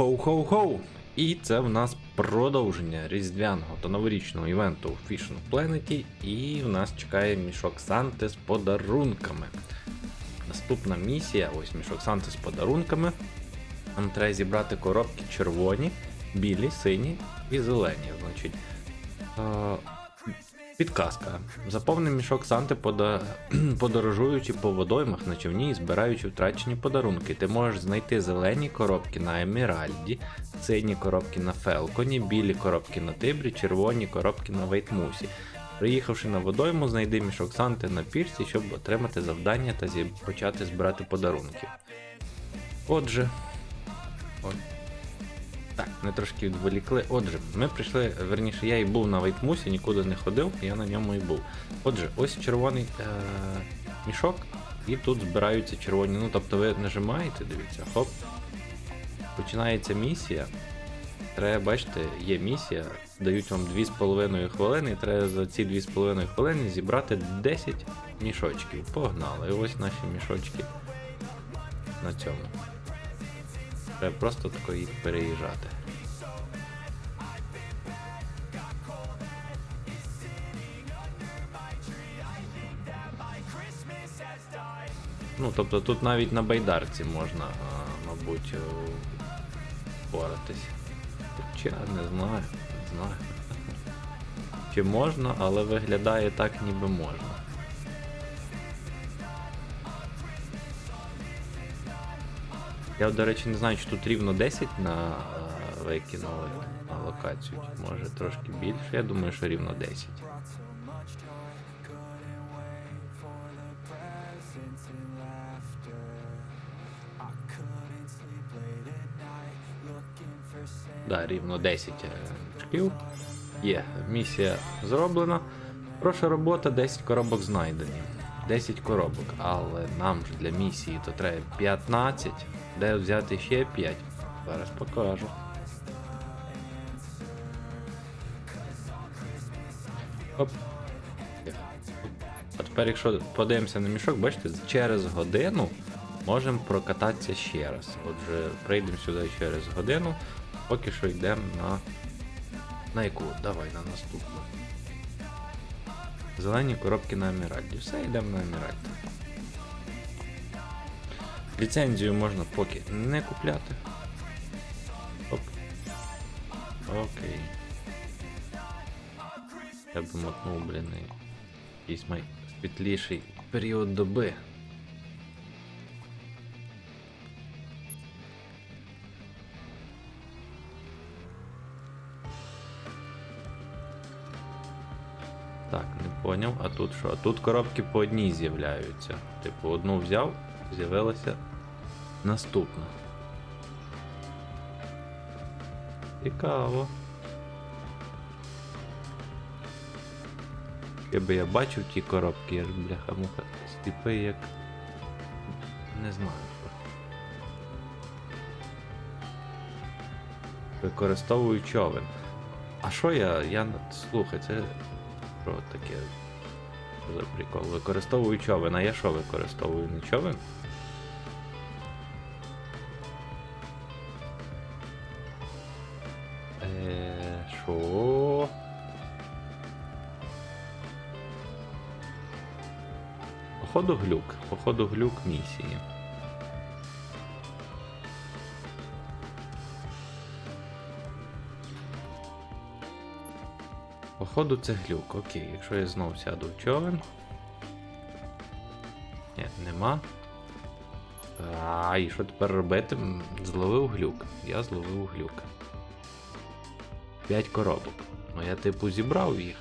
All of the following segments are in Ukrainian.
Хоу-хоу-хоу! І це в нас продовження різдвяного та новорічного івенту у Fishing Planet, і в нас чекає мішок Санти з подарунками. Наступна місія, ось мішок Санти з подарунками. Нам треба зібрати коробки червоні, білі, сині і зелені. Значить, Підказка. Заповни мішок Санти, пода... подорожуючи по водоймах на човні і збираючи втрачені подарунки. Ти можеш знайти зелені коробки на Еміральді, сині коробки на Фелконі, білі коробки на Тибрі, червоні коробки на Вейтмусі. Приїхавши на водойму, знайди мішок Санти на пірсі, щоб отримати завдання та почати збирати подарунки. Отже. Ой. Так, ми трошки відволікли. Отже, ми прийшли, верніше, я і був на Вейтмусі, нікуди не ходив, я на ньому і був. Отже, ось червоний е- мішок, і тут збираються червоні. Ну, тобто ви нажимаєте, дивіться, хоп. Починається місія. Треба, бачите, є місія, дають вам 2,5 хвилини, і треба за ці 2,5 хвилини зібрати 10 мішочків. Погнали. Ось наші мішочки на цьому. Треба просто тако їх переїжджати. Ну, тобто тут навіть на байдарці можна, мабуть, впоратись. Хоча не знаю, не знаю. Чи можна, але виглядає так, ніби можна. Я, до речі, не знаю, чи тут рівно 10 на е, викинули на локацію, може трошки більше. Я думаю, що рівно 10. Да, рівно 10 е, шкіл. Є, місія зроблена. Проша робота, 10 коробок знайдені. 10 коробок, але нам ж для місії то треба 15. Де взяти ще 5? Зараз покажу. Оп. А тепер, якщо подивимося на мішок, бачите, через годину можемо прокататися ще раз. Отже, прийдемо сюди через годину, поки що йдемо на. На яку? Давай на наступну. Зелені коробки на Еміральді. Все, йдемо на Еміральд. Ліцензію можна поки не купляти. Оп. Окей. Я би мотнув, блін, якийсь май світліший період доби. Так, не поняв. А тут що? А тут коробки по одній з'являються. Типу, одну взяв, з'явилася наступна. Цікаво. Якби я бачив ті коробки, я ж бляха муха сліпий як. Не знаю. Використовую човен. А що я. я. Слухай, це. Що таке? За прикол? Використовую човен, а я що використовую? Не човен? Походу глюк. Походу глюк місії. Походу це глюк. Окей, якщо я знов сяду в човен. Ні, нема. А, і що тепер робити? Зловив глюк. Я зловив глюк. 5 коробок. Ну я типу зібрав їх.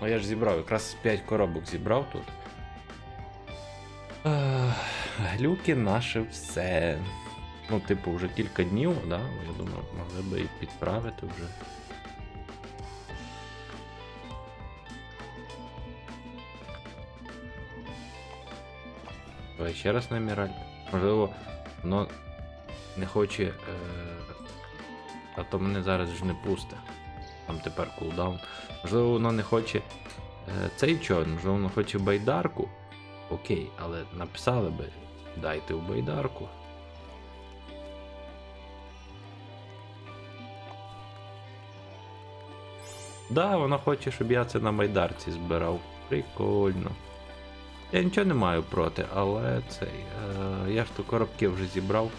Ну я ж зібрав, якраз 5 коробок зібрав тут. Ех, Глюки наше все. Ну, типу, вже кілька днів, да? Я думаю, могли би і підправити вже. Давай ще раз на Еміраль. Можливо, воно не хоче. Е... А то мене зараз ж не пусте. Там тепер кулдаун. Можливо, воно не хоче е... цей човен, можливо, воно хоче байдарку. Окей, але написали би дайте в байдарку. Да, вона хоче, щоб я це на байдарці збирав. Прикольно. Я нічого не маю проти, але цей. Е, я ж то коробки вже зібрав.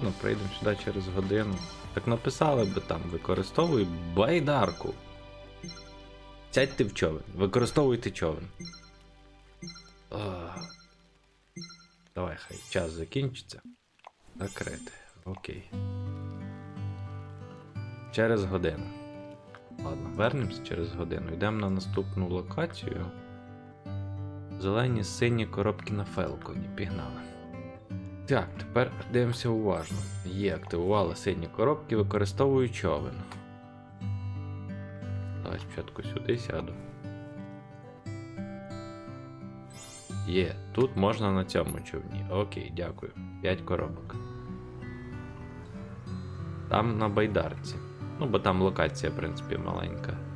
Ладно, прийдемо сюди через годину. Так написали би там, використовуй байдарку. Сядьте в човен, використовуйте човен. Ах. Давай, хай час закінчиться. Закрити. Окей. Через годину. Ладно, вернемось через годину. Йдемо на наступну локацію. Зелені сині коробки на Фелконі. Пігнали. Так, тепер дивимося уважно. Є, активували сині коробки, використовую човен. Давай спочатку сюди сяду. Є, тут можна на цьому човні. Окей, дякую. 5 коробок. Там на байдарці. Ну, бо там локація, в принципі, маленька.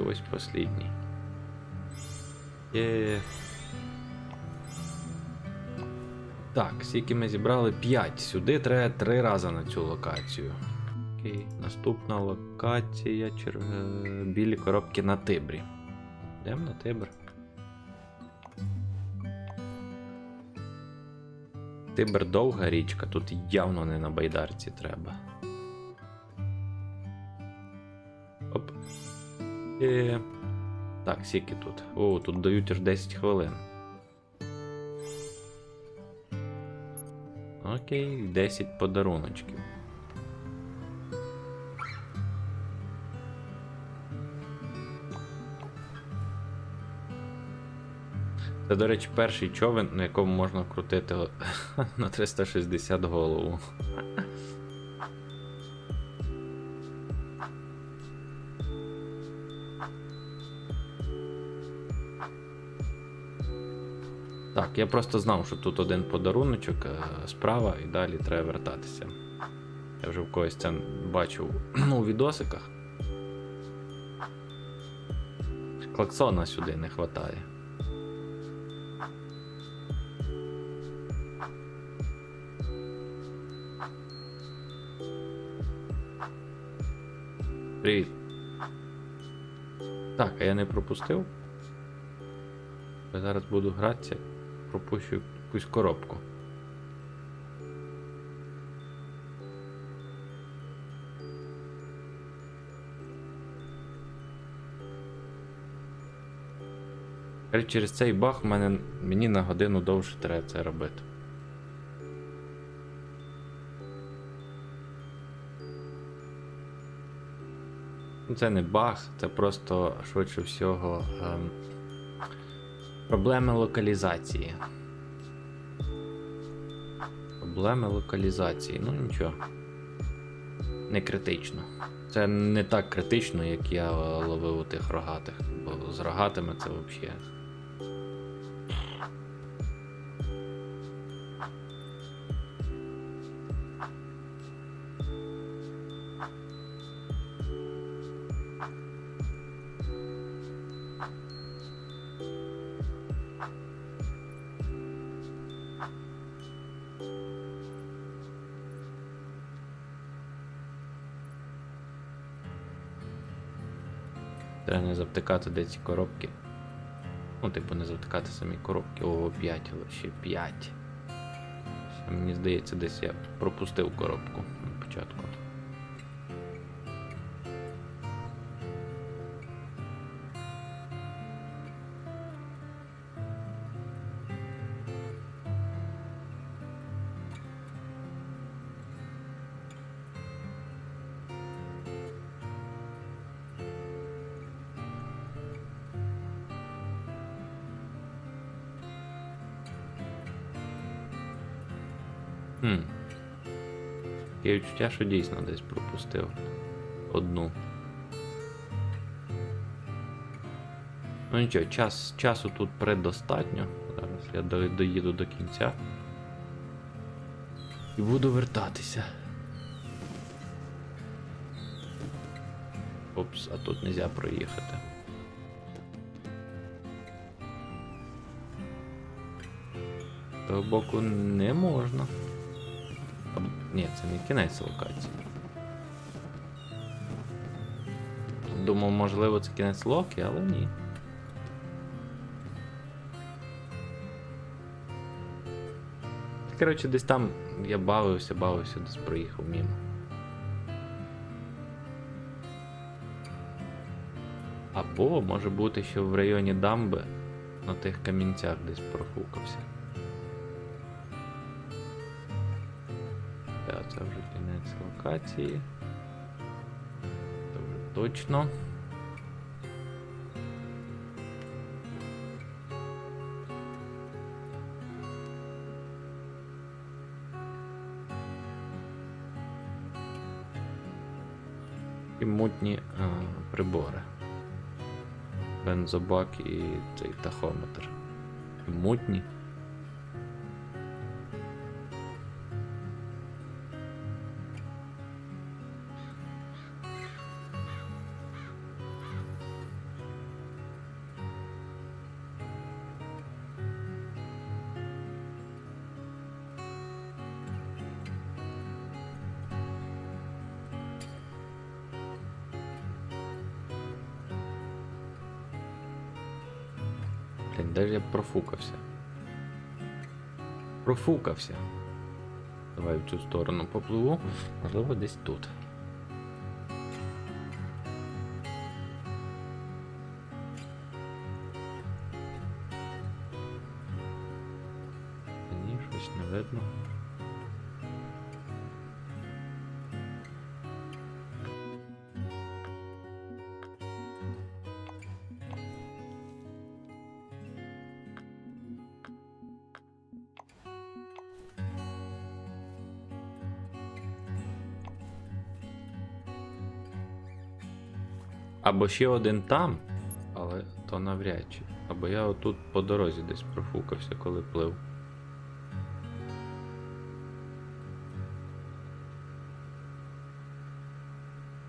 І ось послідній. Є. Так, скільки ми зібрали 5. Сюди треба 3 рази на цю локацію. Окей, наступна локація чер... е, білі коробки на Тибрі. Йдемо на Тибр. Тибр довга річка, тут явно не на байдарці треба. Е... Так, скільки тут? О, тут дають аж 10 хвилин. Окей, 10 подаруночків. Це, до речі, перший човен, на якому можна крутити на 360 голову. Так, я просто знав, що тут один подаруночок е, справа і далі треба вертатися. Я вже в когось це бачив ну, у відосиках. Клаксона сюди не вистачає. Привіт. Так, а я не пропустив. Я зараз буду гратися, пропущу якусь коробку. Через цей баг мене, мені на годину довше треба це робити. Ну, Це не баг, це просто швидше всього ем, проблеми локалізації. Проблеми локалізації, ну нічого. Не критично. Це не так критично, як я ловив у тих рогатих. Бо з рогатими це взагалі. Треба не завтикати де ці коробки. Ну, типу, не завтикати самі коробки. О, 5, ще 5. Мені здається, десь я пропустив коробку на початку. Таке відчуття, що дійсно десь пропустив одну. Ну нічого, час, часу тут предостатньо. Зараз я до- доїду до кінця. І буду вертатися. Опс, а тут нельзя проїхати. З того боку не можна. Ні, це не кінець локації. Думав, можливо, це кінець локи, але ні. Коротше, десь там я бавився, бавився, десь проїхав мимо. Або може бути, що в районі дамби на тих камінцях десь профукався. Локації. Вже точно. І мутні а, прибори. Бензобак і цей тахометр. Мутні. Блін, де я профукався? Профукався. Давай в цю сторону попливу. Можливо, десь тут. Або ще один там, але то навряд чи. Або я отут по дорозі десь профукався, коли плив.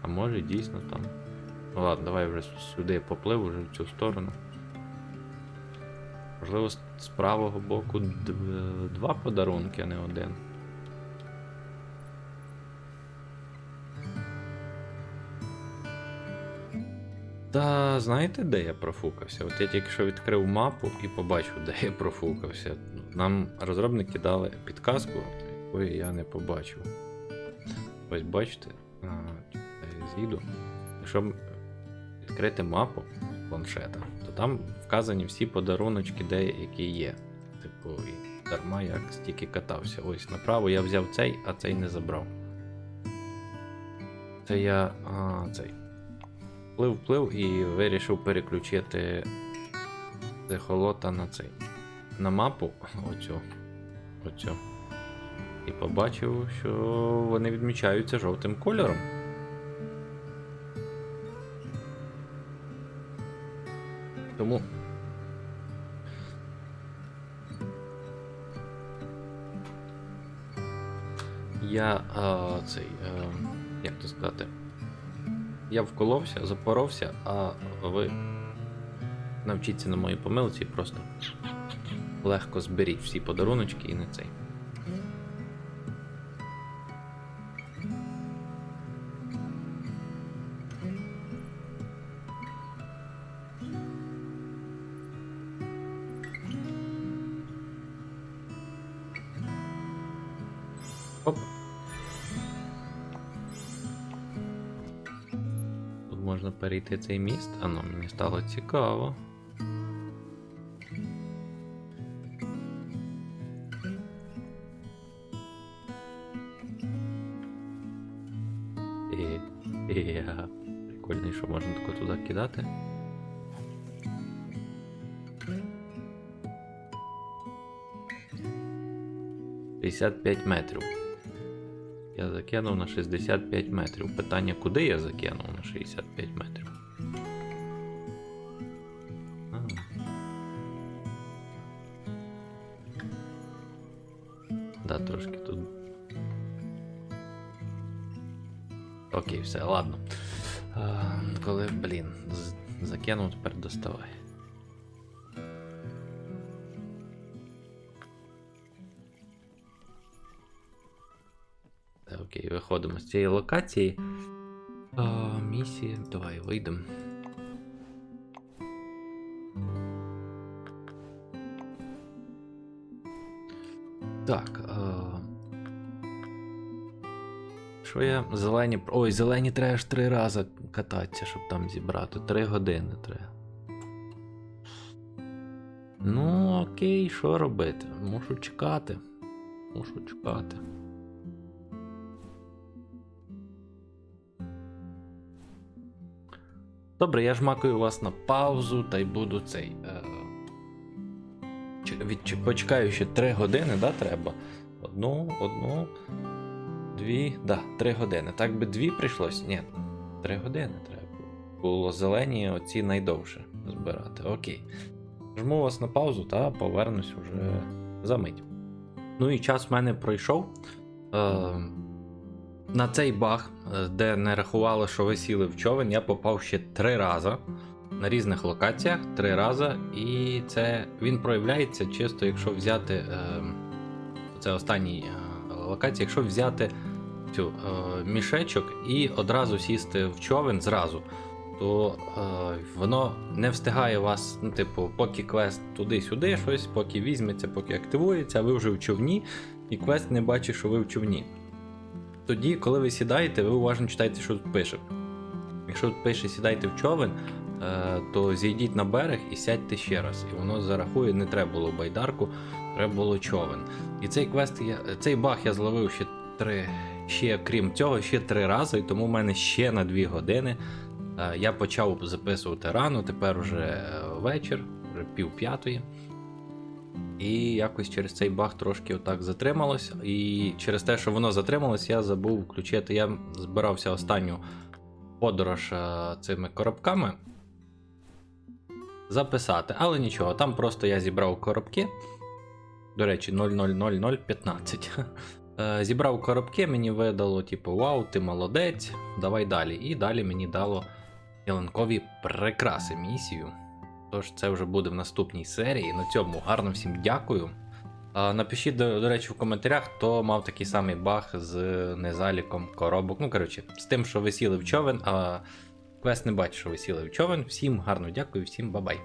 А може дійсно там. Ну ладно, давай вже сюди поплив, уже в цю сторону. Можливо, з правого боку два подарунки, а не один. Та знаєте, де я профукався? От я тільки що відкрив мапу і побачив, де я профукався. Нам розробники дали підказку, якої я не побачив. Ось бачите, з'їду. Якщо відкрити мапу планшета, то там вказані всі подаруночки, де які є. Типу, і дарма як стільки катався. Ось направо я взяв цей, а цей не забрав. Це я. А, цей. Плив, плив і вирішив переключити захолота на цей. На мапу оцю. Оцю. І побачив, що вони відмічаються жовтим кольором. Я вколовся, запоровся, а ви навчіться на моїй помилці і просто легко зберіть всі подаруночки і не цей. Можна цей міст. А ну, мені стало цікаво. І. Прикольно, що можна тако туди кидати. 65 метрів. Я закинув на 65 метрів. Питання, куди я закинув на 65 метрів? Ладно. А, коли, блін, закинув, тепер доставай. Та, Окей, виходимо з цієї локації. А, місія. Давай вийдемо. Так. Що я зелені. Ой, зелені треба ж три рази кататися, щоб там зібрати. Три години треба. Ну, окей, що робити? Мушу чекати. Мушу чекати. Добре, я жмакаю вас на паузу та й буду цей. Е... чи- від- Почекаю ще 3 години, да, треба? Одну, одну, дві. Да, 3 години. Так би дві прийшлось? Ні. 3 години треба. Було зелені оці найдовше збирати. Окей. Жму вас на паузу та повернусь уже за мить. Ну і час в мене пройшов. Е, на цей баг, е, де не рахувало, що ви сіли в човен, я попав ще три рази на різних локаціях, три рази, і це він проявляється чисто, якщо взяти е, це останній е, локація, якщо взяти цю е, мішечок і одразу сісти в човен зразу, то е, воно не встигає вас, ну, типу, поки квест туди-сюди щось, поки візьметься, поки активується, а ви вже в човні, і квест не бачить, що ви в човні. Тоді, коли ви сідаєте, ви уважно читайте, що тут пише. Якщо тут пише сідайте в човен, е, то зійдіть на берег і сядьте ще раз. І воно зарахує, не треба було байдарку, треба було човен. І цей квест я, цей баг я зловив ще три, ще крім цього, ще три рази, і тому в мене ще на дві години. Е, Я почав записувати рано, тепер вже е, вечір, вже пів п'ятої. І якось через цей баг трошки отак затрималось. І через те, що воно затрималось, я забув включити. Я збирався останню подорож е, цими коробками записати. Але нічого, там просто я зібрав коробки. До речі, 000015. Е, Зібрав коробки, мені видало, типу, вау, ти молодець, давай далі. І далі мені дало ялинкові прикраси місію. Тож це вже буде в наступній серії. На цьому гарно всім дякую. Напишіть, до, до речі, в коментарях, хто мав такий самий баг з незаліком коробок. Ну, коротше, з тим, що ви сіли в човен, а квест не бачить, що ви сіли в човен. Всім гарно дякую, всім бабай.